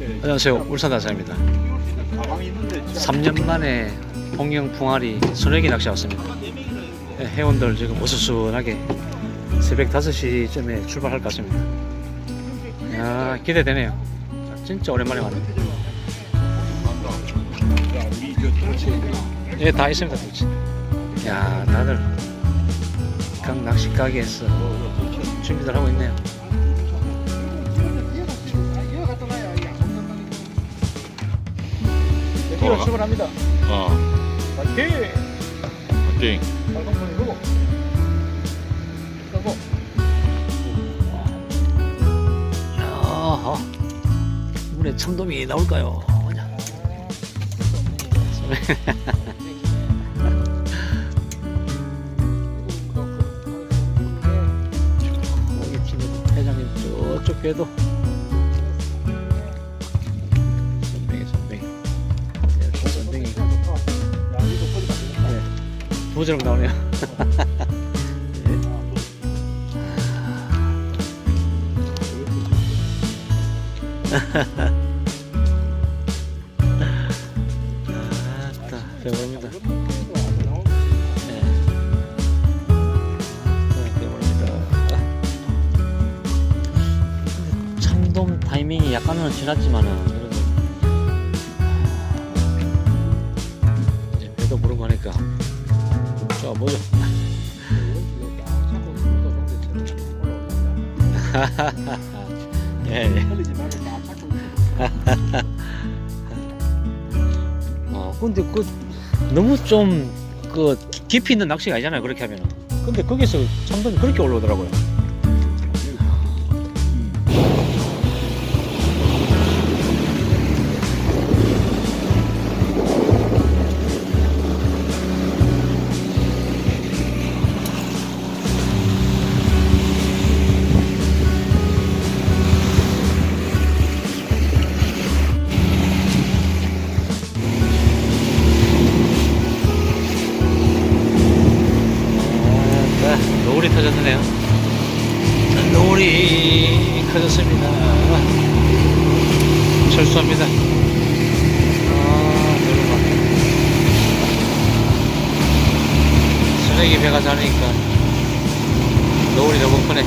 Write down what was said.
안녕하세요. 울산 다사입니다. 가방이 있는데 3년 만에 홍영 풍아리 소래기 낚시 왔습니다. 네, 회원들 지금 어수선하게 새벽 5시쯤에 출발할 것 같습니다. 야, 기대되네요. 진짜 오랜만에 도치 예, 다 있습니다. 야, 다들 각 낚시 가게에서 준비들 하고 있네요. 드디어 출발합니다. 어, 파이팅! 파이팅. 야, 이번에 참돔이 나올까요? 여기 팀에도 회장님 저쪽 배도 네, 부지럭 나오네요 네. 아따 배부릅니다 네. 네, 약간은 지났지만은 보죠 예, 어, 근데 그 너무 좀 그 깊이 있는 낚시가 아니잖아요. 그렇게 하면은. 근데 거기서 참돔이 그렇게 올라오더라고요. 아, 노을이 터졌네요. 자, 노을이 터졌습니다. 철수합니다. 아, 노을만. 쓰레기 배가 자니까 노을이 너무 크네.